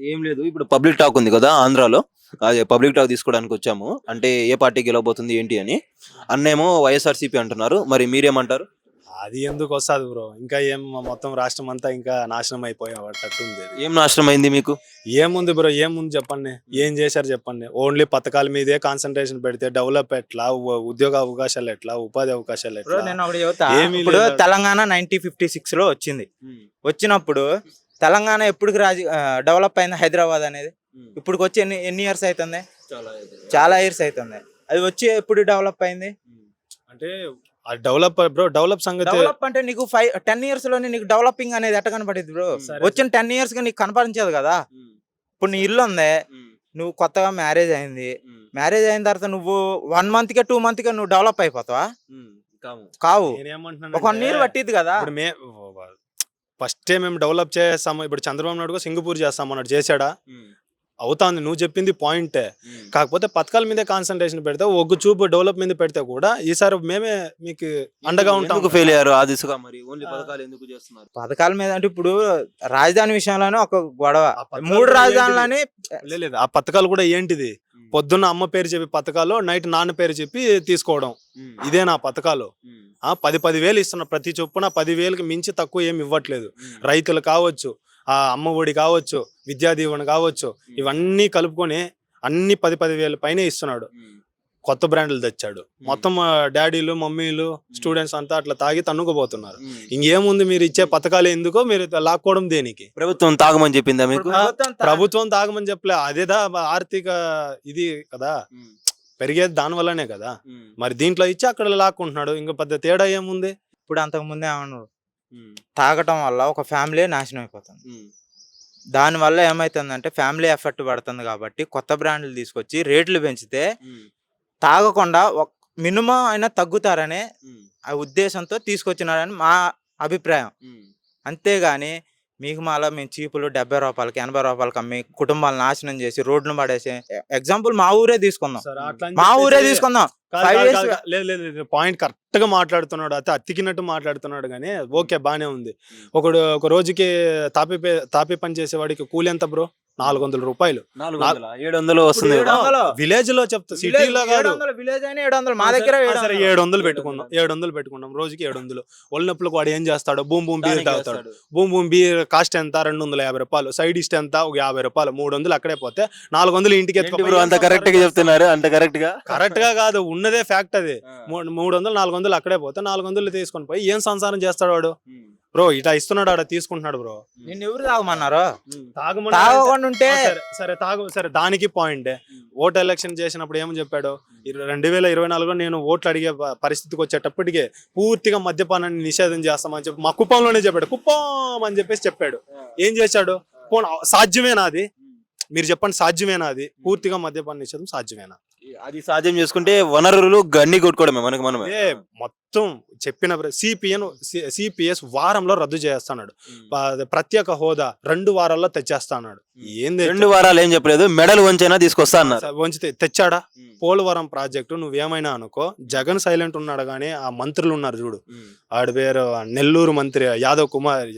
ఏం లేదు. ఇప్పుడు పబ్లిక్ టాక్ ఉంది కదా ఆంధ్రాలో. అదే పబ్లిక్ టాక్ తీసుకోవడానికి వచ్చాము. అంటే ఏ పార్టీ గెలవబోతుంది ఏంటి అని. అన్నేమో వైఎస్ఆర్సీపీ అంటున్నారు. మరి మీరేమంటారు? అది ఎందుకు వస్తుంది బ్రో? ఇంకా ఏం మొత్తం రాష్ట్రం అంతా ఇంకా నాశనం అయిపోయేటట్టు ఉంది అది. ఏం నాశనం అయింది మీకు? ఏముంది బ్రో? ఏముంది చెప్పండి. ఏం చేశారు చెప్పండి? ఓన్లీ పథకాల మీదే కాన్సన్ట్రేషన్ పెడితే డెవలప్ ఎట్లా? ఉద్యోగ అవకాశాలు ఎట్లా? ఉపాధి అవకాశాలు బ్రో ఎట్లా? నేను ఒకటి చెబుతా. ఏమీ ఇప్పుడు లేదు. తెలంగాణ నైన్టీన్ ఫిఫ్టీ సిక్స్లో వచ్చింది. వచ్చినప్పుడు తెలంగాణ ఎప్పుడు రాజు డెవలప్ అయింది హైదరాబాద్ అనేది. ఇప్పుడు వచ్చి ఎన్ని ఎన్ని ఇయర్స్ అవుతుంది చాలా ఇయర్స్ అవుతుంది అది వచ్చి ఎప్పుడు డెవలప్ అయింది? అంటే డెవలప్ బ్రో డెవలప్ సంగతి డెవలప్ అంటే నీకు ఫైవ్ టెన్ ఇయర్స్లోనే నీకు డెవలపింగ్ అనేది ఎట్ట కనపడింది బ్రో. వచ్చిన టెన్ ఇయర్స్గా నీకు కనపడించదు కదా? ఇప్పుడు నీ ఇల్లు ఉంది నువ్వు కొత్తగా మ్యారేజ్ అయింది. మ్యారేజ్ అయిన తర్వాత నువ్వు వన్ మంత్ కే టూ మంత్ కే నువ్వు డెవలప్ అయిపోతావా? కావు. ఒక వన్ ఇయర్ పట్టిద్ది కదా? ఫస్ట్ మేము డెవలప్ చేస్తాము. ఇప్పుడు చంద్రబాబు నాయుడు కూడా సింగపూర్ చేస్తాం అన్నాడు. చేశాడా? అవుతాంది. నువ్వు చెప్పింది పాయింటే కాకపోతే పథకాల మీదే కాన్సన్ట్రేషన్ పెడితే ఒగ్గు చూపు డెవలప్ మీద పెడితే కూడా ఈసారి మేమే మీకు అండగా ఉంటాం ఫెయిల్ అయ్యారు ఆ దిశగా మరి? ఓన్లీ పథకాలు ఎందుకు చేస్తున్నారు? పథకాల మీద అంటే ఇప్పుడు రాజధాని విషయంలోనే ఒక గొడవ. మూడు రాజధానులని లేదు. ఆ పథకాలు కూడా ఏంటిది? పొద్దున్న అమ్మ పేరు చెప్పి పథకాలు నైట్ నాన్న పేరు చెప్పి తీసుకోవడం. ఇదే నా పథకాలు. ఆ పది పది వేలు ఇస్తున్న ప్రతి చొప్పున పది వేలకి మించి తక్కువ ఏమి ఇవ్వట్లేదు. రైతులు కావచ్చు ఆ అమ్మ ఒడి కావచ్చు విద్యా దీవెన కావచ్చు ఇవన్నీ కలుపుకొని అన్ని పది పది వేల పైనే ఇస్తున్నాడు. కొత్త బ్రాండ్లు తెచ్చాడు. మొత్తం డాడీలు మమ్మీలు స్టూడెంట్స్ అంతా అట్లా తాగి తన్నుకుపోతున్నారు. ఇంకేముంది మీరు ఇచ్చే పథకాలు ఎందుకో మీరు లాక్కోవడం దేనికి? ప్రభుత్వం తాగమని చెప్పిందా మీకు? ప్రభుత్వం తాగమని చెప్పలే. అదేదా ఆర్థిక ఇది కదా. పెరిగేది దాని వల్లనే కదా. మరి దీంట్లో ఇచ్చి అక్కడ లాక్కుంటున్నాడు. ఇంకా పెద్ద తేడా ఏముంది? ఇప్పుడు అంతకు ముందే తాగటం వల్ల ఒక ఫ్యామిలీ నాశనం అయిపోతుంది. దాని వల్ల ఏమైతుందంటే ఫ్యామిలీ ఎఫెక్ట్ పడుతుంది కాబట్టి కొత్త బ్రాండ్లు తీసుకొచ్చి రేట్లు పెంచితే తాగకుండా మినిమం అయినా తగ్గుతారనే ఆ ఉద్దేశంతో తీసుకొచ్చినారని మా అభిప్రాయం. అంతేగాని మీకు మాలా మేము చీపులు డెబ్బై రూపాయలకి ఎనభై రూపాయలకి అమ్మి కుటుంబాలు నాశనం చేసి రోడ్లను పడేసి ఎగ్జాంపుల్ మా ఊరే తీసుకుందాం. మా ఊరే తీసుకుందాం. లేదు పాయింట్ కరెక్ట్గా మాట్లాడుతున్నాడు. అయితే అతికినట్టు మాట్లాడుతున్నాడు కానీ ఓకే బానే ఉంది. ఒకడు ఒక రోజుకి తాపి తాపి పని చేసేవాడికి కూలి ఎంత బ్రో? నాలుగు వందల రూపాయలు ఏడు వందలు వస్తుంది ఏడు కదా. వందలు. విలేజ్లో చెప్తా సిటీలో కాదు. విలేజ్ అయినా ఏడు వందలు మా దగ్గర ఏడు సరే వందలు. ఏడు వందలు పెట్టుకుందాం ఏడు వందలు పెట్టుకున్నాం రోజుకి ఏడు వందలు ఒళ్ళనొప్పులకు వాడు ఏం చేస్తాడు? బూమ్ బూమ్ బీర్ తాగుతాడు. బూమ్ బూమ్ బీర్ కాస్ట్ ఎంత? రెండు వందల యాభై రూపాయలు. సైడ్ ఇస్ట్ ఎంత? ఒక యాభై రూపాయలు. మూడు వందలు అక్కడే పోతే నాలుగు వందలు ఇంటికి అంత కరెక్ట్గా చెప్తున్నారు? అంత కరెక్ట్గా కరెక్ట్గా కాదు. ఉన్నదే ఫ్యాక్ట్ అది. మూడు మూడు వందలు నాలుగు వందలు అక్కడే పోతే నాలుగు వందలు తీసుకొని పోయి ఏం సంసారం చేస్తాడు వాడు? బ్రో ఇట్లా ఇస్తున్నాడు ఆడ తీసుకుంటున్నాడు బ్రో. నిన్ను ఎవరు తాగమన్నారు? తాగమని తాగకుండా ఉంటే ఆ, సరే, సరే తాగు సరే దానికి పాయింట్ ఓట్ ఎలక్షన్ చేసినప్పుడు ఏమని చెప్పాడు? ఇర- రెండు వేల ఇరవై నాలుగులో నేను ఓట్లు అడిగే ప- పరిస్థితికి వచ్చేటప్పటికే పూర్తిగా మద్యపానాన్ని నిషేధం చేస్తామని చెప్పి మా కుప్పంలోనే చెప్పాడు. కుప్పం అని చెప్పేసి చెప్పాడు. ఏం చేశాడు? పోనీ సాధ్యమేనా అది? మీరు చెప్పండి సాధ్యమేనా అది? పూర్తిగా మద్యపాన నిషేధం సాధ్యమేనా? అది సాధ్యం చేసుకుంటే వనరులు గన్ని కొట్టుకోవడమే మనకి మనమే. ఏ మొత్తం చెప్పిన సిపిఎన్ సిపిఎస్ వారంలో రద్దు చేస్తున్నాడు. ప- ప్రత్యేక హోదా రెండు వారాల్లో తెచ్చేస్తాడు ఏంది రెండు వారాలు ఏం చెప్పలేదు మెడల్ వంచైనా తీసుకొస్తా అన్నారు. వంచితే తెచ్చాడా? పోలవరం ప్రాజెక్టు నువ్వేమైనా అనుకో జగన్ సైలెంట్ ఉన్నాడు కానీ ఆ మంత్రులు ఉన్నారు చూడు. ఆడి పేరు నెల్లూరు మంత్రి Yadav Kumar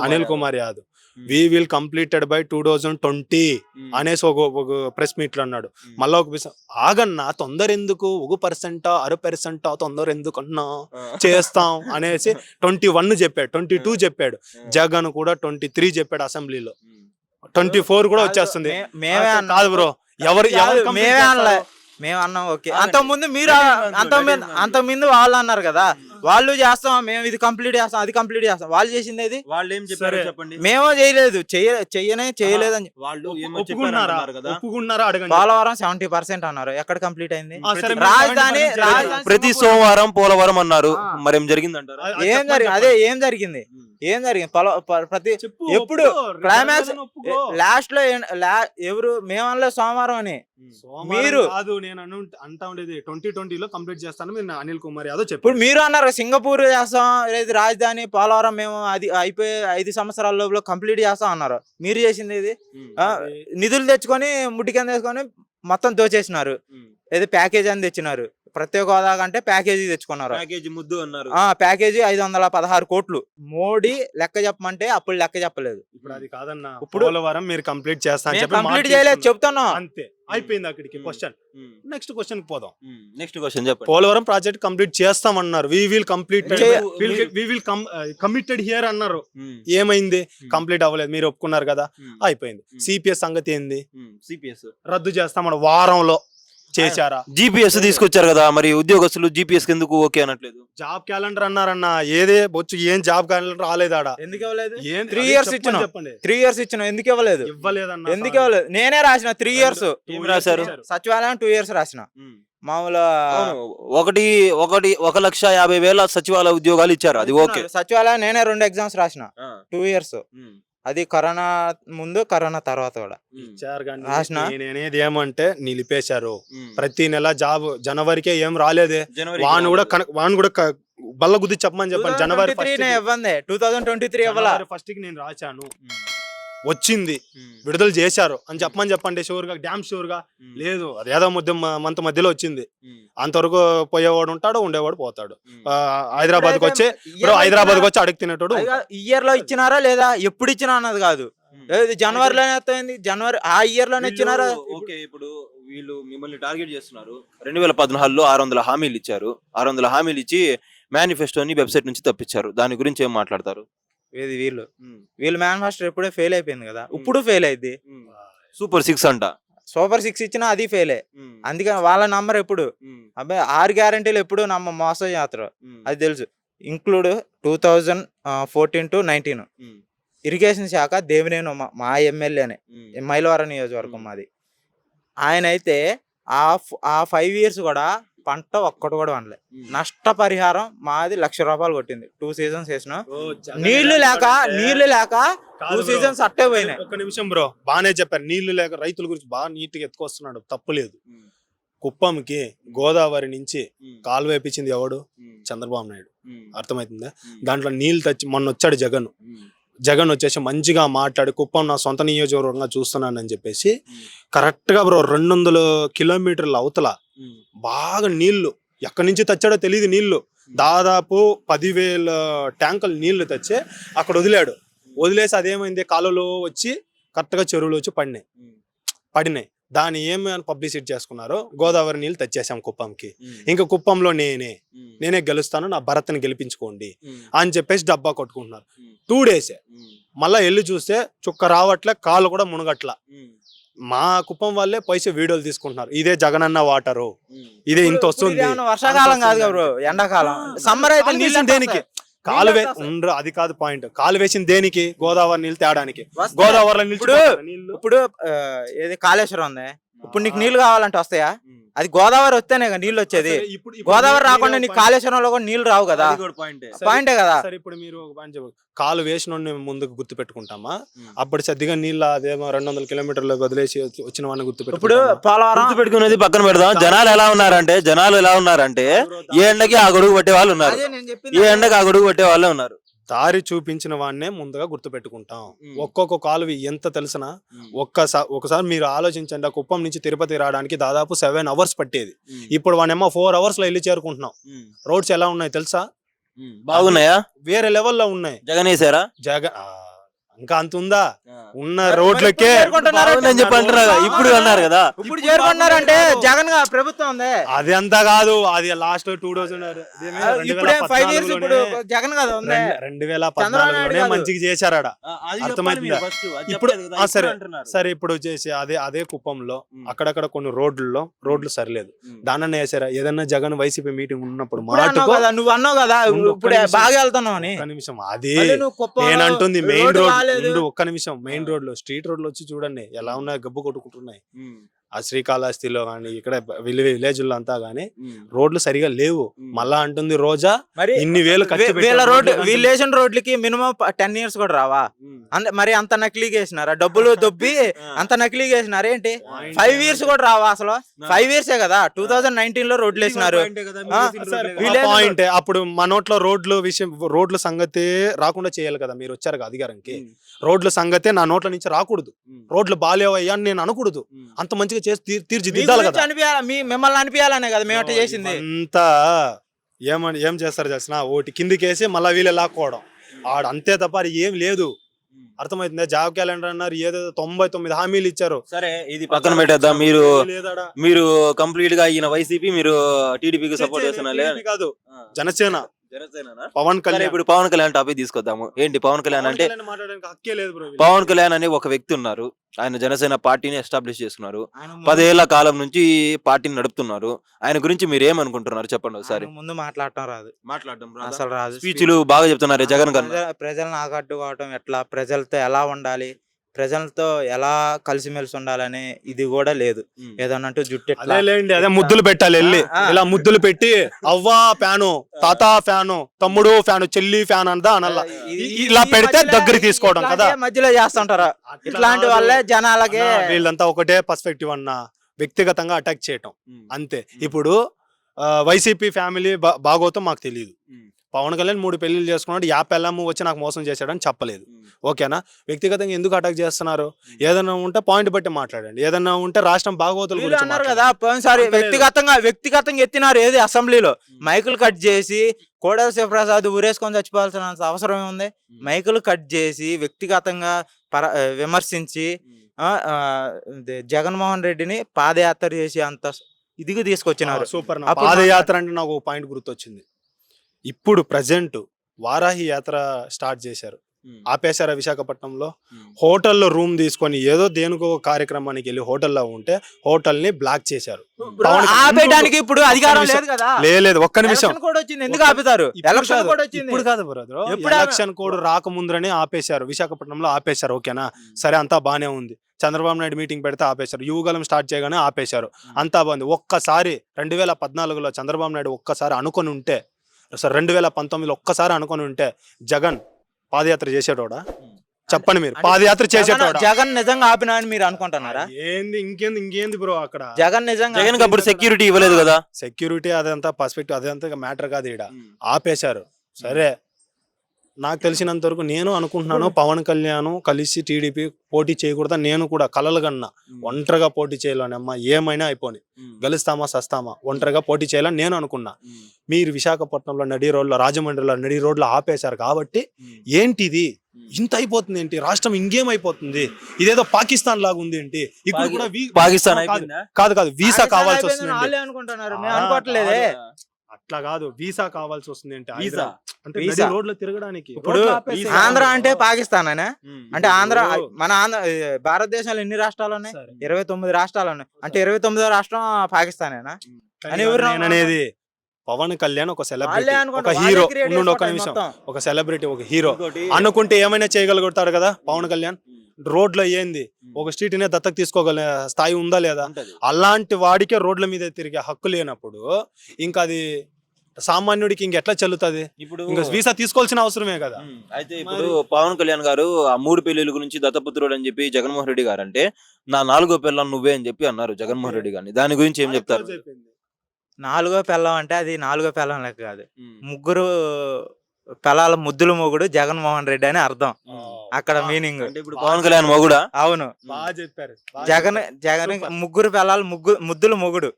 Anil Kumar Yadav. We will completed by two thousand twenty అనేసి ఒక ప్రెస్ మీట్లో అన్నాడు. మళ్ళా ఒక ఆగన్నా తొందర ఎందుకు? ఒక పర్సెంటా అర పర్సెంటా తొందర ఎందుకు అన్నా చేస్తాం అనేసి ట్వంటీ వన్ చెప్పాడు. ట్వంటీ టూ చెప్పాడు. జగన్ కూడా ట్వంటీ త్రీ చెప్పాడు అసెంబ్లీలో. ట్వంటీ ఫోర్ కూడా వచ్చేస్తుంది. మేమే. కాదు బ్రో. ఎవరు మేమే అనలే. చేస్తారో? మేము అన్నాం ఓకే. ఆగండి. అంత ముందు మీరు అంత అడిగిన అంత ముందు వాళ్ళు అన్నారు కదా. వాళ్ళు చేస్తాం మేము ఇది కంప్లీట్ చేస్తాం అది కంప్లీట్ చేస్తాం. వాళ్ళు చేసింది ఏది? వాళ్ళు ఏం చెప్పారో చెప్పండి. మేము చేయలేదు. చెయ్య చెయ్యనే చేయలేదు అని వాళ్ళు ఒప్పుకున్నారా? అడగండి. పోలవరం సెవెంటీ పర్సెంట్ అన్నారు. ఎక్కడ కంప్లీట్ అయింది? రాజధాని 70% రాజధాని ప్రతి సోమవారం పోలవరం అన్నారు. మరేం జరిగిందంటారా? ఆ, ఏం చెప్పండి, జరిగింది అదే. ఏం జరిగింది? ఏం జరిగింది? ప్రతి ఎప్పుడు? ఒప్పుకో. లాస్ట్లో లా- ఎవరు మేమనలే సోమవారం అని. మీరు- కాదు నేను అంటా ఉండేది. ట్వంటీ ట్వంటీలో కంప్లీట్ చేస్తాను మీరు అనిల్ కుమార్ యాదవ్ ఇప్పుడు చెప్పారు మీరు అన్నారు సింగపూర్ చేస్తాం లేదు రాజధాని పోలవరం మేము అది అయిపోయి ఐదు సంవత్సరాల లోపల కంప్లీట్ చేస్తాం అన్నారు. మీరు చేసింది ఇది నిధులు తెచ్చుకొని ముట్టి కింద వేసుకొని మొత్తం దోచేసినారు ఏదో ప్యాకేజ్ అని తెచ్చినారు. ప్రత్యేక హోదా కంటే ప్యాకేజీ తెచ్చుకున్నారు. ప్యాకేజీ ముద్దు అన్నారు. ఆ ప్యాకేజీ ఐదు వందల పదహారు కోట్లు. మోడీ లెక్క చెప్పమంటే అప్పుడు లెక్క చెప్పలేదు. ఇప్పుడు అది కాదన్న ఇప్పుడు- పోలవరం మీరు కంప్లీట్ చేస్తా చెప్పి కంప్లీట్ చేయలేదు. చెప్తున్నాం. అంతే. అయిపోయింది అక్కడికి. క్వశ్చన్. నెక్స్ట్ క్వశ్చన్ పోదాం. నెక్స్ట్ క్వశ్చన్ చెప్పండి. పోలవరం ప్రాజెక్ట్ కంప్లీట్ చేస్తామన్నారు. We will complete we will committed here అన్నారు. ఏమైంది? కంప్లీట్ అవ్వలేదు. మీరు ఒప్పుకున్నారు కదా? అయిపోయింది. సిపిఎస్ సంగతి ఏంది? సిపిఎస్ రద్దు చేస్తామన్న వారంలో. చేశారా? జీపీఎస్ తీసుకొచ్చారు కదా మరి ఉద్యోగస్తులు జీపీఎస్ ఎందుకు ఓకే అనట్లేదు? జాబ్ క్యాలెండర్ అన్నారన్న ఏదే వచ్చి ఏం జాబ్ క్యాలెండర్ రాలేదాడ ఎందుకు ఇవ్వలేదు? ఏం- years చెప్పండి, ఇచ్చినాం. చెప్పండి. త్రీ ఇయర్స్ ఇచ్చిన ఎందుకు ఇవ్వలేదు? ఇవ్వలేదన్న ఎందుకు ఇవ్వలేదు? నేనే రాసిన త్రీ ఇయర్స్ రాశారు? సచివాలయం టూ ఇయర్స్ రాసిన. ఉమ్. మామూలు అవును, ఒకటి ఒకటి ఒక లక్ష యాభై వేల సచివాలయ ఉద్యోగాలు ఇచ్చారు అది ఓకే. సచివాలయం నేనే రెండు ఎగ్జామ్స్ రాసిన. టూ ఇయర్స్ అది కరోనా ముందు కరోనా తర్వాత కూడా. ఇచ్చారు కానీ రాసిన? నేను అనేది ఏమంటే నిలిపేశారు. ప్రతి నెల జాబ్ జనవరికే ఏం రాలేదే. జనవరి వాన్ కూడా వాన్ కూడా బల్ల గుద్ది చెప్పమని చెప్పండి జనవరి ఇవ్వండి టూ థౌసండ్ ట్వంటీ త్రీ ఇవ్వాల? ఫస్ట్కి నేను రాశాను. వచ్చింది. విడుదల చేశారు. అని చెప్పమని చెప్పండి షూర్గా డ్యామ్ షూర్గా లేదు అది ఏదో మధ్య మంత్ మధ్యలో వచ్చింది. అంతవరకు పోయేవాడు ఉంటాడు ఉండేవాడు పోతాడు. హైదరాబాద్కి వచ్చి హైదరాబాద్కి వచ్చి అడిగి తినేటోడు. ఇయర్లో ఇచ్చినారా లేదా? ఎప్పుడు ఇచ్చినా అన్నది కాదు. జనవరిలోనే వస్తుంది జనవరి ఆ ఇయర్లోనే ఇచ్చినారా? ఓకే ఇప్పుడు వీళ్ళు మిమ్మల్ని టార్గెట్ చేస్తున్నారు. రెండు వేల పద్నాలుగులో ఆరు వందల హామీలు ఇచ్చారు. ఆరు వందల హామీలు ఇచ్చి మేనిఫెస్టోని వెబ్సైట్ నుంచి తప్పించారు. దాని గురించి ఏం మాట్లాడతారు? ఏది వీళ్ళు? వీళ్ళు మేనిఫెస్టో ఎప్పుడే ఫెయిల్ అయిపోయింది కదా. ఇప్పుడు ఫెయిల్ అయింది సూపర్ సిక్స్ అంట. సూపర్ సిక్స్ ఇచ్చినా అది ఫెయిలే అందుకని వాళ్ళ నంబర్ ఎప్పుడు? అబ్బాయి ఆరు గ్యారంటీలు ఎప్పుడు నమ్మ మోసం చేస్తారు అది తెలుసు. Include two thousand fourteen to nineteen irrigation శాఖ దేవినేని మా ఎమ్మెల్యేనే మైలవరం నియోజకవర్గం. మాది. ఆయన అయితే ఆ ఆ ఫైవ్ ఇయర్స్ కూడా పంట ఒక్కటి కూడా వండలే. నష్టపరిహారం మాది లక్ష రూపాయలు కొట్టింది. టూ సీజన్స్ వేసిన నీళ్ళు లేక నీళ్ళు లేక టూ. సీజన్స్ అట్టే పోయినాయి. ఒక్క నిమిషం బ్రో. బానే చెప్పారు. నీళ్ళు లేక రైతుల గురించి బాగా నీట్గా ఎత్తుకొస్తున్నాడు తప్పులేదు కుప్పంకి గోదావరి నుంచి కాలువ వేపించింది ఎవడు? చంద్రబాబు నాయుడు. అర్థమవుతుందా దాంట్లో నీళ్ళు తెచ్చి మొన్న వచ్చాడు జగన్. జగన్ వచ్చేసి మంచిగా మాట్లాడి కుప్పం నా సొంత నియోజకవర్గంగా చూస్తున్నానని చెప్పేసి కరెక్ట్గా బ్రో రెండు వందల కిలోమీటర్ల అవతల బాగా నీళ్ళు. ఎక్కడి నుంచి తెచ్చాడో తెలియదు నీళ్ళు. దాదాపు పదివేల ట్యాంకులు నీళ్ళు తెచ్చి అక్కడ వదిలాడు. వదిలేసి అదేమైంది? కాలువలో వచ్చి కరెక్ట్గా చెరువులో వచ్చి పడినాయి. పడినాయి. దాన్ని ఏమైనా పబ్లిసిటీ చేసుకున్నారో? గోదావరి నీళ్ళు తెచ్చేసాం కుప్పంకి. ఇంకా కుప్పంలో నేనే. నేనే గెలుస్తాను నా భరత్ని గెలిపించుకోండి అని చెప్పేసి డబ్బా కొట్టుకుంటున్నారు. టూ డేసే. మళ్ళా వెళ్ళి చూస్తే చుక్క రావట్లే కాళ్ళు కూడా మునగట్ల. మా కుప్పం వాళ్ళే పైసే వీడియోలు తీసుకుంటున్నారు. ఇదే జగనన్న వాటరు. ఇదే ఇంత వస్తుంది. వర్షాకాలం కాదు బ్రో ఎండాకాలం. సమ్మర్ అయితే నీళ్ళు దేనికి? కాలు వే ఉండ్రు, అది కాదు పాయింట్. కాలు వేసింది దేనికి? గోదావరి నీళ్ళు తేడానికి. గోదావరిలో ఇప్పుడు- ఇప్పుడు ఏది కాళేశ్వరం ఉంది. ఇప్పుడు నీకు నీళ్ళు కావాలంటే వస్తాయా? అది గోదావరి వస్తేనే కదా నీళ్ళు వచ్చేది. గోదావరి రాకుండా నీకు కాళేశ్వరంలో కూడా నీళ్ళు రావు కదా. పాయింటే కదా. సరే ఇప్పుడు మీరు. కాలు వేసిన ముందుకు గుర్తు పెట్టుకుంటామా అప్పుడు సర్దిగా నీళ్ళు అదేమో రెండు వందల కిలోమీటర్లు వదిలేసి వచ్చి- వచ్చిన వాడిని గుర్తు ఇప్పుడు పోలవరం గుర్తు పెట్టుకునేది పక్కన పెడదాం. జనాలు ఎలా ఉన్నారంటే జనాలు ఎలా ఉన్నారంటే ఏ ఎండకి ఆ గొడుగు పట్టే వాళ్ళు ఉన్నారు. అదే నేను చెప్పింది ఏ ఎండకి ఆ గొడుగు పట్టే వాళ్ళే ఉన్నారు. దారి చూపించిన వాడినే ముందుగా గుర్తు పెట్టుకుంటాం ఉమ్. ఒక్కొక్క కాలువ ఎంత తెలిసిన ఒక్కసారి ఒకసారి మీరు ఆలోచించండి ఆ కుప్పం నుంచి తిరుపతి రావడానికి దాదాపు సెవెన్ అవర్స్ పట్టేది. ఇప్పుడు వానేమో ఫోర్ అవర్స్లో వెళ్ళి చేరుకుంటున్నాం. రోడ్స్ ఎలా ఉన్నాయి తెలుసా? బాగున్నాయా? వేరే లెవెల్లో ఉన్నాయి. జగన్ వేసారా జగ ఆ, ఇంకా అంత ఉందా ఉన్న రోడ్లకే ఇప్పుడు చేరుకుంటున్నారంటే అన్నారు కదా. ఇప్పుడు చేరుకున్నారంటే జగన్గా ప్రభుత్వం ఉంది. అది అంతా కాదు అది లాస్ట్ టూ థౌసండ్ ఇప్పుడే ఫైవ్ ఇయర్స్ ఇప్పుడు జగన్ కదా ఉంది. రెండు వేల పద్నాలుగులోనే. మంచిగా చేశారాడ అర్థమైందా? ఇప్పుడు ఆ, సరే. సరే ఇప్పుడు వచ్చేసి అదే అదే కుప్పంలో అక్కడక్కడ కొన్ని రోడ్లలో రోడ్లు సరిలేదు. దానన్న వేసారా ఏదన్నా జగన్ వైసీపీ మీటింగ్ ఉన్నప్పుడు కదా నువ్వు అన్నావు కదా ఇప్పుడే. బాగా వెళ్తున్నావు అని. నిమిషం. అది మళ్ళీ నువ్వు కుప్పంలో నేను అంటుంది మెయిన్ రోడ్ ఒక్క నిమిషం. మెయిన్ రోడ్లో స్ట్రీట్ రోడ్లో వచ్చి చూడండి. ఎలా ఉన్నాయి గబ్బు కొట్టుకుంటున్నాయి. ఆ శ్రీకాళహస్తిలో కానీ ఇక్కడ విలేజ్లో అంతా గానీ రోడ్లు సరిగా లేవు. మళ్ళా అంటుంది రోజా మరి ఇన్ని వేలు ఖర్చు వీ- పెట్టాం వీళ్ళ రోడ్డు రోడ్లకు వీళ్ళు వేసిన రోడ్లకి మినిమం టెన్ ఇయర్స్ కూడా రావా? మరి అంత నకిలీగా వేసినారా డబ్బులు దొబ్బి అంత నకిలీగా వేసినారా ఏంటి? ఫైవ్ ఇయర్స్ కూడా రావా అసలు? ఫైవ్ ఇయర్స్ కదా? టూ థౌజండ్ నైన్టీన్లో రోడ్లు వేసినారు పాయింట్ అప్పుడు మనోట్లో రోడ్లు విషయం రోడ్ల సంగతే రాకుండా చేయాలి కదా? మీరు వచ్చారు కదా అధికారంకి. రోడ్ల సంగతే నా నోట్ల నుంచి రాకూడదు. రోడ్లు బాలేవయ్యా అని నేను అనకూడదు. అంత మంచిగా చేసి తీర్- తీర్చిదిద్దాలి కదా. అనిపించాలి మీ మిమ్మల్ని అనిపించాలనే కదా మేము అట్లా చేసింది. అంతా ఏమని ఏం చేస్తారు చేసిన ఒకటి కిందికేసి మళ్ళీ వీళ్ళే లాక్కోవడం. ఆడ అంతే తప్ప అది ఏం లేదు. అర్థమవుతుందా? జాబ్ క్యాలెండర్ అన్నారు ఏదో తొంభై తొమ్మిది హామీలు ఇచ్చారు. సరే ఇది పక్కన పెట్టేద్దాం. మీరు. మీరు కంప్లీట్గా ఈయన వైసీపీ మీరు టీడీపీకి సపోర్ట్ చేస్తున్నారే కాదు. జనసేన. పవన్ కళ్యాణ్. ఇప్పుడు పవన్ కళ్యాణ్ టాపిక్ తీసుకొద్దాము. ఏంటి పవన్ కళ్యాణ్ అంటే కళ్యాణ్ మాట్లాడడానికి హక్కే లేదు బ్రో పవన్ కళ్యాణ్ అనే ఒక వ్యక్తి ఉన్నారు. ఆయన జనసేన పార్టీని ఎస్టాబ్లిష్ చేసుకున్నారు. పదేళ్ళ కాలం నుంచి పార్టీని నడుపుతున్నారు. ఆయన గురించి మీరు ఏమనుకుంటున్నారు చెప్పండి ఒకసారి? ముందు మాట్లాడటం రాదు. మాట్లాడడం అసలు రాదు. స్పీచ్లు బాగా చెప్తున్నారు జగన్ గారు ప్రజ- ప్రజలను ఆకట్టుకోవటం ఎట్లా? ప్రజలతో ఎలా ఉండాలి? ప్రజలతో ఎలా కలిసిమెలిసి ఉండాలని ఇది కూడా లేదు. ఏదన్నా అంటే జుట్టు ఎట్లా అదే లేండి అదే ముద్దులు పెట్టాలి వెళ్ళి. ఇలా ముద్దులు పెట్టి అవ్వా ఫ్యాను తాత ఫ్యాను తమ్ముడు ఫ్యాను చెల్లి ఫ్యాన్ అందా అనల్లా. ఇలా పెడితే దగ్గరికి తీసుకోవడం కదా. మధ్యలో చేస్తుంటారు. ఇట్లాంటి వాళ్ళే జనాలకి వీళ్ళంతా ఒకటే పర్స్పెక్టివ్ అన్న వ్యక్తిగతంగా అటాక్ చేయటం. అంతే. ఇప్పుడు వైసీపీ ఫ్యామిలీ బాగోతం మాకు తెలియదు పవన్ కళ్యాణ్ మూడు పెళ్ళిళ్ళు చేసుకున్నాడు యా పెళ్ళమ్మ వచ్చి నాకు మోసం చేశాడని చెప్పలేదు. ఓకేనా? వ్యక్తిగతంగా ఎందుకు అటాక్ చేస్తున్నారు? ఏదైనా ఉంటే పాయింట్ బట్టి మాట్లాడండి. ఏదైనా ఉంటే రాష్ట్రం బాగోతుల వీళ్ళు గురించి అన్నారు. కదా పోయినసారి. వ్యక్తిగతంగా వ్యక్తిగతంగా ఎత్తినారు ఏది? అసెంబ్లీలో. మైకులు కట్ చేసి కోడల శివప్రసాద్ ఊరేసుకొని చచ్చిపోవాల్సిన అవసరం ఏముంది? మైకులు కట్ చేసి వ్యక్తిగతంగా పర విమర్శించి జగన్మోహన్ రెడ్డిని పాదయాత్ర చేసి అంత ఇదిగా తీసుకొచ్చినారు. సూపర్ పాదయాత్ర అంటే నాకు ఒక పాయింట్ గుర్తొచ్చింది. ఇప్పుడు ప్రజెంట్ వారాహి యాత్ర స్టార్ట్ చేశారు. ఆపేశారా విశాఖపట్నంలో? హోటల్లో రూమ్ తీసుకొని ఏదో దేనికో కార్యక్రమానికి వెళ్ళి హోటల్లో ఉంటే హోటల్ని బ్లాక్ చేశారు. ఆపేయడానికి ఇప్పుడు అధికారం. లేదు కదా? లే- లేదు ఒక్క నిమిషం. కూడా వచ్చింది ఎందుకు ఒక్క- ఆపుతారు? ఇప్పుడు ఎలక్షన్ కూడా వచ్చింది. ఇప్పుడు కాదు బ్రదర్. ఎప్పుడు ఆప- ఎలక్షన్ కోడ్ రాకముందరనే ఆపేశారు. విశాఖపట్నంలో ఆపేశారు ఓకేనా? సరే అంతా బానే ఉంది. చంద్రబాబు నాయుడు మీటింగ్ పెడితే ఆపేశారు. యువగలం స్టార్ట్ చేయగానే ఆపేశారు. అంతా బాగుంది. ఒక్కసారి రెండు వేల పద్నాలుగులో చంద్రబాబు నాయుడు ఒక్కసారి అనుకొని ఉంటే సార్ రెండు వేల పంతొమ్మిదిలో ఒక్కసారి అనుకొని ఉంటే జగన్ పాదయాత్ర చేసేటోడా? చెప్పండి మీరు. పాదయాత్ర చేసేటోడా? జగన్- నిజంగా ఆపినా అని మీరు అనుకుంటున్నారా? ఏంది ఇంకేంది ఇంకేంది బ్రో అక్కడ? జగన్ నిజంగా జగన్ అప్పుడు సెక్యూరిటీ ఇవ్వలేదు కదా? సెక్యూరిటీ అదంతా పర్స్పెక్టివ్ అదంతా మ్యాటర్ కాదు ఈడ. ఆపేశారు. సరే నాకు తెలిసినంత వరకు నేను అనుకుంటున్నాను పవన్ కళ్యాణ్ కలిసి టీడీపీ పోటీ చేయకూడదా నేను కూడా కలలు కన్నా ఒంటరిగా పోటీ చేయాలని అమ్మా ఏమైనా అయిపోని. గెలుస్తామా సస్తామా ఒంటరిగా పోటీ చేయాలని నేను అనుకున్నా. మీరు విశాఖపట్నంలో నడి రోడ్లో రాజమండ్రిలో నడి రోడ్లో ఆపేశారు కాబట్టి ఏంటిది? ఇంత అయిపోతుంది ఏంటి? రాష్ట్రం ఇంకేమైపోతుంది? ఇదేదో పాకిస్తాన్ లాగా ఉంది ఏంటి? ఇప్పుడు కూడా వీ- పాకిస్తాన్ కాదు, కాదు కాదు వీసా కావాల్సి వస్తుంది అనుకుంటున్నారు. అట్లా కాదు వీసా కావాల్సి వస్తుంది అంటే వీసా? అంటే రోడ్లో తిరగడానికి. ఇప్పుడు. ఆంధ్ర అంటే పాకిస్తాన్ అనే? అంటే ఆంధ్ర మన ఆంధ్ర భారతదేశంలో ఎన్ని రాష్ట్రాలు ఉన్నాయి. ఇరవై తొమ్మిది రాష్ట్రాలు ఉన్నాయి. అంటే ఇరవై తొమ్మిదో రాష్ట్రం పాకిస్తానేనా అని నేను అనేది పవన్ కళ్యాణ్ ఒక సెలబ్రిటీ ఒక హీరో. ఉండు ఒక నిమిషం. ఒక సెలబ్రిటీ ఒక హీరో అనుకుంటే ఏమైనా చేయగలుగుతాడు కదా పవన్ కళ్యాణ్? రోడ్లో ఏంది? ఒక స్ట్రీట్ నే దత్తకు తీసుకోగల స్థాయి ఉందా లేదా. అలాంటి వాడికే రోడ్ల మీద తిరిగే హక్కు లేనప్పుడు ఇంకా అది సామాన్యుడికి ఇంకెట్లా చెల్లుతుంది? ఇప్పుడు ఇంకా వీసా తీసుకోవాల్సిన అవసరమే కదా. అయితే ఇప్పుడు పవన్ కళ్యాణ్ గారు ఆ మూడు పెళ్ళిళ్ళ గురించి దత్తపుత్రుడు అని చెప్పి జగన్మోహన్ రెడ్డి గారు అంటే నా నాలుగో పిల్లని నువ్వే అని చెప్పి అన్నారు జగన్మోహన్ రెడ్డి గారిని. దాని గురించి ఏం చెప్తారు? నాలుగో పిల్లం అంటే అది నాలుగో పిల్లం లెక్క కాదు. ముగ్గురు పిల్లల ముద్దుల మొగుడు జగన్మోహన్ రెడ్డి అని అర్థం. అక్కడ మీనింగ్. అంటే ఇప్పుడు పవన్ కళ్యాణ్ మొగుడా? అవును. బాగా చెప్పారు. జగన్. జగన్. ముగ్గురు పిల్లలు ముగ్గు ముద్దుల మొగుడు.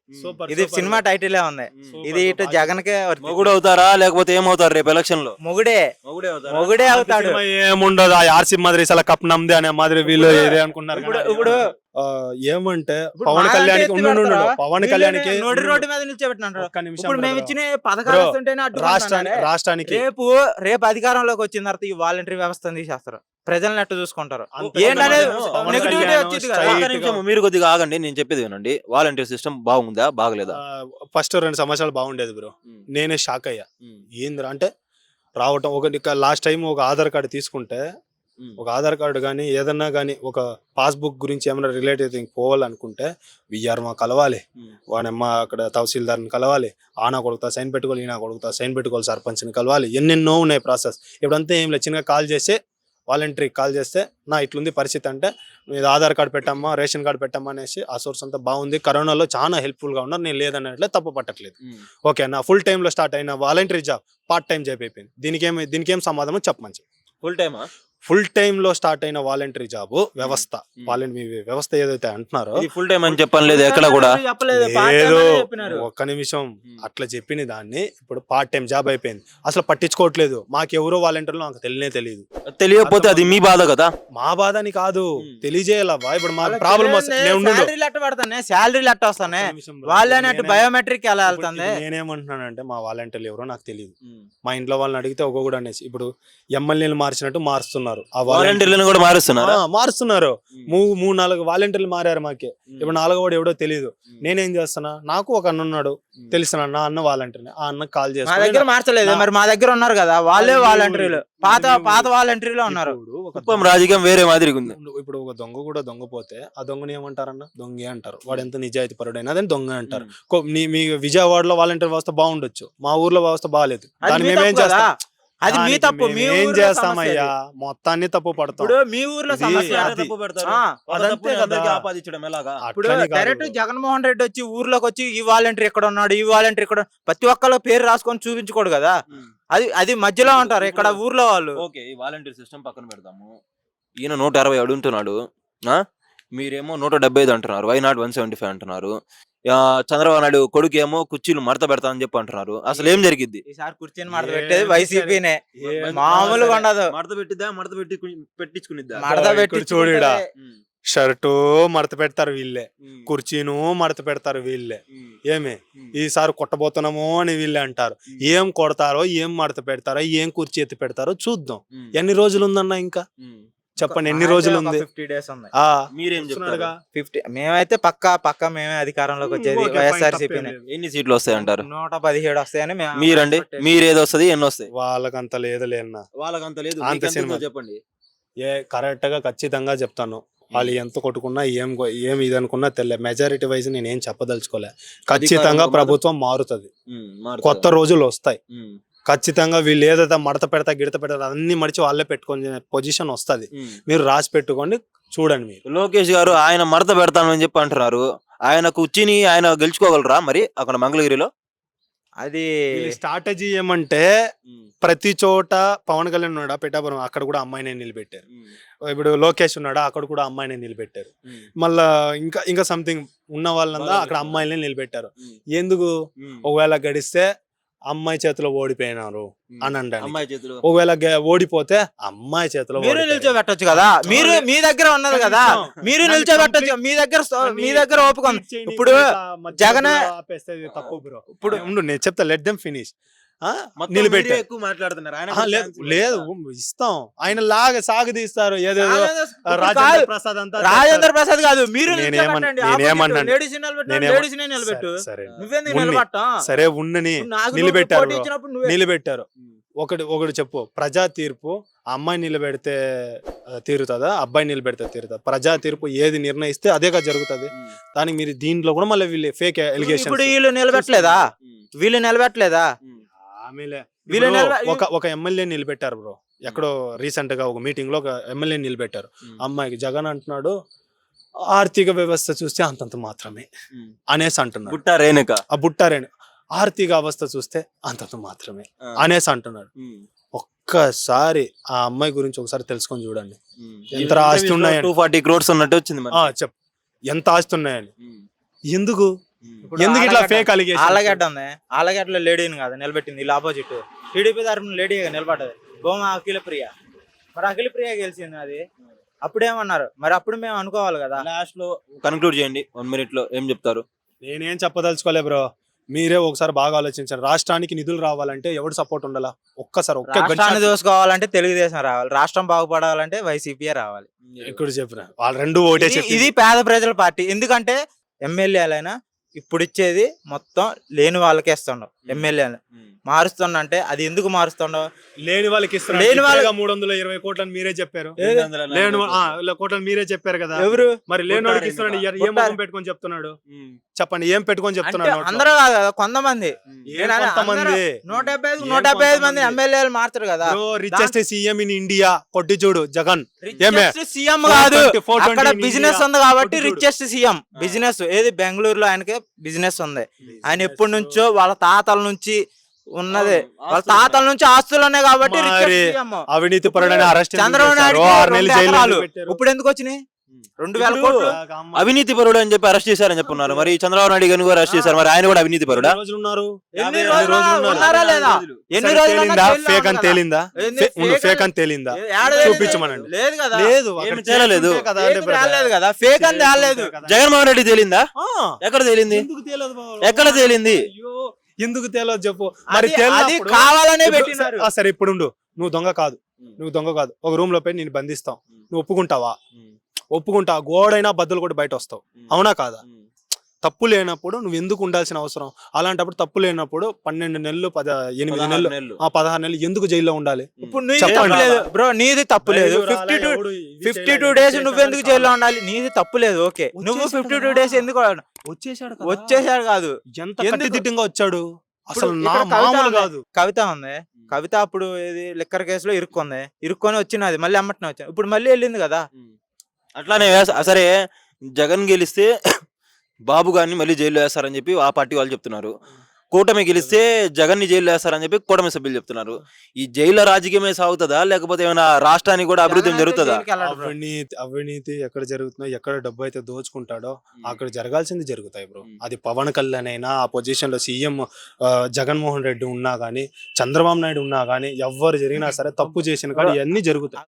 ఇది. సినిమా టైటిలే ఉంది. ఇది ఇటు జగన్ కే మొగుడు అవుతారా లేకపోతే ఏమవుతారు రేపు ఎలక్షన్లో? మొగుడే. మొగుడే అవుతాడు. ఏముండదు. ఆ ఆర్సీ మాదిరి అసలు కప్ నమ్దే అనే మాదిరి వీళ్ళు ఏదే అనుకున్నారు ఇప్పుడు ఏమంటే పవన్ కళ్యాణ్? పవన్ నోటి రోడ్డు మీద మేము. ఇచ్చిన పథకాలు. రాష్ట్రానికి రాష్ట్రానికి రేపు రేపు అధికారంలోకి వచ్చిన తర్వాత ఈ వాలంటరీ వ్యవస్థను తీసేస్తారు. ప్రజలను ఎట్ట చూసుకుంటారు? కళ్యాణ్ మీరు కొద్దిగా ఆగండి. నేను చెప్పేది వినండి. వాలంటీర్ సిస్టమ్ బాగుందా బాగలేదా? ఫస్ట్ రెండు సంవత్సరాలు బాగుండేది బ్రో. నేనే షాక్ అయ్యా. ఏందిరా అంటే రావటం ఒక లాస్ట్ టైం ఒక ఆధార్ కార్డు తీసుకుంటే ఒక ఆధార్ కార్డు కానీ ఏదన్నా కానీ ఒక పాస్బుక్ గురించి ఏమైనా రిలేటెడ్ పోవాలనుకుంటే విఆర్మా కలవాలి. ఉమ్, వాడమ్మ అక్కడ తహసీల్దార్ని కలవాలి. ఆనా కొడుకుతా సైన్ పెట్టుకోవాలి ఈనా కొడుకుతా సైన్ పెట్టుకోవాలి సర్పంచ్ని కలవాలి. ఎన్నెన్నో ఉన్నాయి ప్రాసెస్. ఇప్పుడంతా ఏం లేదు. చిన్నగా కాల్ చేసి వాలంటరీకి కాల్ చేస్తే నా ఇట్లుంది పరిస్థితి అంటే మీరు ఆధార్ కార్డు పెట్టమ్మా రేషన్ కార్డు పెట్టమ్మా అనేసి ఆ సోర్స్ అంతా బాగుంది. కరోనాలో చాలా హెల్ప్ఫుల్గా ఉన్నారు. నేను లేదన్నట్లే తప్పు పట్టట్లేదు. ఓకే నా ఫుల్ టైంలో స్టార్ట్ అయిన voluntary job part time job అయిపోయింది. దీనికి ఏమి దీనికి ఏం సమాధానం చెప్పమని చెప్పు. ఫుల్ టైమా? ఫుల్ టైమ్లో స్టార్ట్ అయిన వాలంటరీ జాబ్ వ్యవస్థ. మ్మ్. వాలంటీ మీ వ్యవస్థ ఏదైతే అంటున్నారో ఇది ఫుల్ టైం అని చెప్పని లేదు ఎక్కడ కూడా. ఒక్క నిమిషం. అట్లా చెప్పిన దాన్ని ఇప్పుడు పార్ట్ టైం జాబ్ అయిపోయింది. అసలు పట్టించుకోవట్లేదు. మాకెవరో వాలంటీర్లు నాకు తెలియనే తెలియదు తెలియకపోతే అది మీ బాధ కదా? మా బాధ అని కాదు. తెలియజేయాలబ్బా ఇప్పుడు మా ప్రాబ్లం తెలియదు, salary లెటర్ పడతానే శాలరీ లెటర్ వస్తానే. వాళ్ళే అటు బయోమెట్రిక్ ఎలా వెళ్తుంది? నేనేమంటున్నానంటే మా వాలంటీర్లు ఎవరో నాకు తెలియదు మా ఇంట్లో వాళ్ళని అడిగితే ఒక్కొక్కడు అనేసి ఇప్పుడు ఎమ్మెల్యేలు మార్చినట్టు మారుస్తున్నారు. ఆ వాలంటీర్ వాలంటీర్లను కూడా మారుస్తున్నారా? మారుస్తున్నారు. మూడు మూడు నాలుగు వాలంటీర్లు మారారు మాకే. ఇప్పుడు నాలుగో వాడు ఎవడో తెలియదు నేనేం చేస్తున్నా నాకు ఒక అన్న ఉన్నాడు. తెలిసిన అన్న అన్న వాలంటీర్ ఆ అన్న కాల్ మా దగ్గర మార్చలేదు. నా- మరి మా దగ్గర ఉన్నారు కదా వాళ్ళే అది వాలంటీర్లు. పాత. పాత వాలంటీర్లు ఉన్నారు. రాజకీయం వేరే మాదిరిగా ఉంది. ఇప్పుడు ఒక దొంగ కూడా దొంగ పోతే ఆ దొంగని ఏమంటారన్న? దొంగే అంటారు. వాడు ఎంత నిజాయితీ పరుడైనా అదని దొంగ అంటారు. నీ- మీ విజయవాడలో వాలంటీర్ వ్యవస్థ బాగుండొచ్చు. మా ఊర్లో వ్యవస్థ బాగాలేదు. అది దాన్ని మేమేం. చేస్తాం? అది మీ తప్పు మీ ఏం ఊర్లో చేస్తామయ్యా మొత్తాన్ని తప్పు అది. పడతాం ఇప్పుడు మీ ఊర్లో సమస్య. తప్పు పెడతారు. అదంతే కదా. ఆపాదించడం ఎలాగా ఇప్పుడు. డైరెక్ట్ జగన్మోహన్ రెడ్డి వచ్చి ఊర్లోకి వచ్చి ఈ వాలంటీర్ ఇక్కడ ఉన్నాడు ఈ వాలంటీర్ ఇక్కడ ప్రతి ఒక్కళ్ళ పేరు రాసుకొని చూపించుకోడు కదా అది అది మధ్యలో ఉంటారు ఇక్కడ ఊర్లో వాళ్ళు ఓకే ఈ వాలంటీర్ సిస్టమ్ పక్కన పెడదాము ఈయన నూట అరవై అడుగుతున్నాడు ఆ? మీరేమో నూట డెబ్బై ఐదు అంటున్నారు. Why not one seventy five అంటున్నారు. ఆ, చంద్రబాబు నాయుడు కొడుకు ఏమో కుర్చీలు మడత పెడతానని చెప్పి అంటున్నారు. అసలు ఏం జరిగిద్ది? ఈసారి కుర్చీని మడత ఏ వైసీపీనే. మామూలుగా ఉండదు. మడత పెట్టిద్దా? మడత పెట్టి పెట్టించుకునిద్దా? మడత ఇక్కడ పెట్టి చూడుడా. ఉమ్, షర్టు మడత పెడతారు వీళ్ళే. ఉమ్, కుర్చీను మడత పెడతారు వీళ్ళే. ఉమ్, ఏమి? ఉమ్, ఈసారి కొట్టబోతున్నామో అని వీళ్ళే అంటారు. ఉమ్, ఏం కొడతారో ఏం మడత పెడతారో ఏం కుర్చీ ఎత్తి పెడతారో చూద్దాం. ఉమ్, ఎన్ని రోజులు ఉందన్న ఇంకా? ఉమ్. చెప్పండి ఎన్ని రోజులు ఉంది? ఫిఫ్టీ డేస్ మీరేం. ఫిఫ్టీ మేమైతే పక్కా పక్కా మేమే అధికారంలోకి వచ్చేది వైఎస్ఆర్సీపీ. ఎన్ని సీట్లు వస్తాయి అంటారు? నూట పదిహేడు వస్తాయని మీరండి మీరు ఏది వస్తుంది ఎన్ని వస్తాయి? వాళ్ళకంత లేదు లేన్న వాళ్ళకి అంత లేదు అంత సినిమా. చెప్పండి. ఏ కరెక్ట్గా ఖచ్చితంగా చెప్తాను. వాళ్ళు ఎంత కొట్టుకున్నా ఏం ఏం ఇది అనుకున్నా తెల్ల మెజారిటీ వైజ్ నేను ఏం చెప్పదలుచుకోలే ఖచ్చితంగా ప్రభుత్వం మారుతుంది? కొత్త రోజులు వస్తాయి. ఖచ్చితంగా వీళ్ళు ఏదైతే మడత పెడతా గిడత పెడతా అన్ని మడిచి వాళ్ళే పెట్టుకొని పొజిషన్ వస్తది. మీరు రాసి పెట్టుకోండి చూడండి మీరు. లోకేష్ గారు ఆయన మడత పెడతానని చెప్పి అంటున్నారు. ఆయన కుర్చీని ఆయన గెలుచుకోగలరా మరి అక్కడ మంగళగిరిలో? అది స్ట్రాటజీ ఏమంటే ప్రతి చోట పవన్ కళ్యాణ్ ఉన్నాడా? పిఠాపురం అక్కడ కూడా అమ్మాయినే నిలబెట్టారు. ఇప్పుడు లోకేష్ ఉన్నాడా? అక్కడ కూడా అమ్మాయినే నిలబెట్టారు. మళ్ళా ఇంకా ఇంకా సంథింగ్ ఉన్న వాళ్ళంతా అక్కడ అమ్మాయిలనే నిలబెట్టారు. ఎందుకు? ఒకవేళ గడిస్తే అమ్మాయి చేతిలో ఓడిపోయినారు అని అంటాను అమ్మాయి చేతులు ఒకవేళ గె- ఓడిపోతే అమ్మాయి చేతిలో మీరు ఓడిపోయారు. నిల్చోబెట్టొచ్చు కదా? మీరు మీ దగ్గర ఉన్నది కదా? మీరు నిల్చోబెట్టొచ్చు మీ దగ్గర మీ దగ్గర ఓపిక ఉంది. complete చేయనీకి ఇప్పుడు జగనే- మధ్యలో ఆపేస్తే ఇది తప్పు బ్రో. ఇప్పుడు ఉండు నేను చెప్తా లెట్ దెమ్ ఫినిష్ మీరే ఎక్కువ మాట్లాడుతున్నారు. ఆయన లేదు ఇస్తాం. ఆయన లాగా సాగదీస్తారు ఏదేదో ఇప్పుడు రాజేంద్ర ప్రసాద్ అంతా రాజేంద్ర ప్రసాద్ కాదు. మీరు నిలబెట్టు, నిలబెట్టు. సరే. నిలబట్టం ఉన్నని నిలబెట్టారు నిలబెట్టారు. ఒకటి ఒకటి చెప్పు. ప్రజా తీర్పు అమ్మాయి నిలబెడితే తీరుతుందా? అబ్బాయి నిలబెడితే తీరుతుందా? ప్రజా తీర్పు ఏది నిర్ణయిస్తే అదేగా జరుగుతుంది. దానికి మీరు దీంట్లో కూడా మళ్ళీ వీళ్ళు ఫేక్ ఎలిగేషన్ ఇప్పుడు వీళ్ళు నిలబెట్టలేదా? వీళ్ళు నిలబెట్టలేదా? వీళ్ళు ఒక ఒక ఎమ్మెల్యే నిలబెట్టారు బ్రో. ఎక్కడో రీసెంట్గా ఒక మీటింగ్లో ఒక ఎమ్మెల్యే నిలబెట్టారు. అమ్మాయికి జగన్ అంటున్నాడు ఆర్థిక వ్యవస్థ చూస్తే అంతంత మాత్రమే అనేసి అంటున్నాడు. బుట్ట రేణుక. ఆ బుట్టారేణి ఆర్థిక అవస్థ చూస్తే అంతంత మాత్రమే అనేసి అంటున్నాడు. ఒక్కసారి ఆ అమ్మాయి గురించి ఒకసారి తెలుసుకొని చూడండి. ఎంత ఆస్తి ఉన్నాయని. టూ ఫార్టీ క్రోడ్స్ ఉన్నట్టు వచ్చింది చెప్ ఎంత ఆస్తి ఉన్నాయని. ఎందుకు? ఎందుకు ఇట్లా ఆలగడ్డ- ఫేక్ అలిగేషన్ ఆలగడ్డ ఉంది. ఆలగడ్డలో లేడీని కాదు నిలబెట్టింది. ఇలా ఆపోజిట్ టీడీపీ తరఫున లేడీ నిలబడ్డది. భూమ అఖిల ప్రియ. మరి అఖిల ప్రియ గెలిచింది అది. అప్పుడేమన్నారు? మరి అప్పుడు మేము అనుకోవాలి కదా. లాస్ట్లో కన్క్లూడ్ చేయండి. వన్ మినిట్లో ఏం చెప్తారు? నేనేం చెప్పదలుచుకోలే బ్రో. మీరే ఒకసారి బాగా ఆలోచించండి. రాష్ట్రానికి నిధులు రావాలంటే ఎవడు సపోర్ట్ ఉండాలా? ఒక్కసారి ఒక్క రాష్ట్రాన్ని దోసుకోవాలంటే తెలుగుదేశం రావాలి. రాష్ట్రం బాగుపడాలంటే వైసీపీ రావాలి. ఎక్కడ చెప్పిన? వాళ్ళు రెండు ఓటే ఇది పేద ప్రజల పార్టీ. ఎందుకంటే ఎమ్మెల్యేలైనా ఇప్పుడు ఇచ్చేది మొత్తం లేని వాళ్ళకే ఇస్తుండవు ఎమ్మెల్యేలు. మారుస్తున్నా అంటే అది ఎందుకు మారుస్తుండవు లేని వాళ్ళకి ఇస్తున్నారు. లేని వాళ్ళకి- మూడు వందల ఇరవై కోట్లని మీరే చెప్పారు? లేని కోట్లని మీరే చెప్పారు కదా. ఎవరు? మరి లేని కొట్టారు ఇస్తున్నాడు? ఏం పెట్టుకొని చెప్తున్నాడు? చెప్పండి ఏం పెట్టుకొని చెప్తున్నాడు? అందరూ కాదు కదా కొంతమంది. నూట డెబ్బై ఐదు నూట డెబ్బై ఐదు మంది? ఎమ్మెల్యేలు మారుతారు కదా. రిచెస్ట్ సీఎం ఇన్ ఇండియా కొట్టి చూడు జగన్? సీఎం కాదు. 420, 420 అక్కడ బిజినెస్. ఉంది కాబట్టి. Richest CM. బిజినెస్ ఏది బెంగళూరులో ఆయనకి బిజినెస్ ఉంది. ఆయన ఎప్పటి నుంచో వాళ్ళ తాతల నుంచి ఉన్నదే. వాళ్ళ ఆస్తులు తాతల నుంచి ఆస్తులు ఉన్నాయి కాబట్టి. అవినీతి పరుడని అరెస్ట్ చంద్రబాబు నాయుడు. ఇప్పుడు ఎందుకు వచ్చినాయి? రెండు వేల కోట్లు? అవినీతి పరుడు అని చెప్పి అరెస్ట్ చేశారని చెప్పున్నారు. మరి చంద్రబాబు నాయుడు గారిని కూడా అరెస్ట్ చేశారు. మరి ఆయన కూడా అవినీతి పరుడా? ఎన్ని రోజులు ఉన్నారు? ఎన్ని యాభై రోజులు రోజులు ఉన్నారు. ఉన్నారా. లేదా? ఎన్ని సరే, రోజులు తేలిందా? ఉన్నా ఫేక్ అని తేలిందా? ఫేక్ అని- తేలిందా? చూపించమనండి. లేదు కదా. లేదు తేలలేదు. కదా ఫేక్ అని కదా. జగన్మోహన్ రెడ్డి తేలిందా? ఎక్కడ తేలింది? ఎక్కడ తేలింది? ఎందుకు తేలదు చెప్పు? మరి అది- కావాలనే పెట్టినారు. ఆ, సరే ఇప్పుడు. నువ్వు దొంగ కాదు. నువ్వు దొంగ కాదు. ఒక రూమ్లో పోయి నేను బంధిస్తాం. నువ్వు ఒప్పుకుంటావా? ఒప్పుకుంటా. గోడైనా బద్దలు కూడా బయట వస్తావు అవునా కాదా? తప్పు లేనప్పుడు నువ్వు ఎందుకు ఉండాల్సిన అవసరం? అలాంటప్పుడు తప్పు లేనప్పుడు పన్నెండు నెలలు పద ఎనిమిది పదహారు నెలలు నెలలు. ఆ పదహారు నెలలు ఎందుకు జైల్లో ఉండాలి? ఇప్పుడు నీది చెప్పండి. తప్పు లేదు. బ్రో నీది తప్పు లేదు. ఫిఫ్టీ టూ ఎవడు ఇది ఫిఫ్టీ టూ డేస్ నువ్వెందుకు కాదు. జైల్లో ఉండాలి? నీది తప్పు లేదు. ఓకే. నువ్వు వచ్చేసాడు ఫిఫ్టీ టూ కదా. డేస్ ఎందుకు వచ్చేసాడు వచ్చేసాడు కాదు. ఎంత ఎందుకు? కట్టుదిట్టంగా వచ్చాడు? అసలు ఇప్పుడు నా ఇక్కడ కవిత మామూలు ఉంది. కాదు. కవిత ఉంది. కవిత అప్పుడు ఇది లిక్కర్ కేసులో ఇరుక్కుంది. ఇరుక్కొని వచ్చినది. మళ్ళీ అమ్మటనే వచ్చాను ఇప్పుడు మళ్ళీ వెళ్ళింది కదా. అట్లానే వేస- సరే జగన్ గెలిస్తే బాబు గారిని మళ్ళీ జైల్లో వేస్తారని చెప్పి ఆ పార్టీ వాళ్ళు చెప్తున్నారు. కూటమి గెలిస్తే జగన్ని జైల్లో వేస్తారని చెప్పి కూటమి సభ్యులు చెప్తున్నారు. ఈ జైల్లో రాజకీయమే సాగుతుందా? లేకపోతే ఏమైనా రాష్ట్రానికి కూడా అభివృద్ధి జరుగుతుందా. అవినీతి అవినీతి ఎక్కడ జరుగుతుందో ఎక్కడ డబ్బు అయితే దోచుకుంటాడో అక్కడ జరగాల్సింది జరుగుతాయి బ్రో. అది పవన్ కళ్యాణ్ అయినా ఆ పొజిషన్లో సీఎం జగన్మోహన్ రెడ్డి ఉన్నా గానీ చంద్రబాబు నాయుడు ఉన్నా గానీ ఎవ్వరు జరిగినా సరే తప్పు చేసిన కాడ ఇవన్నీ జరుగుతాయి.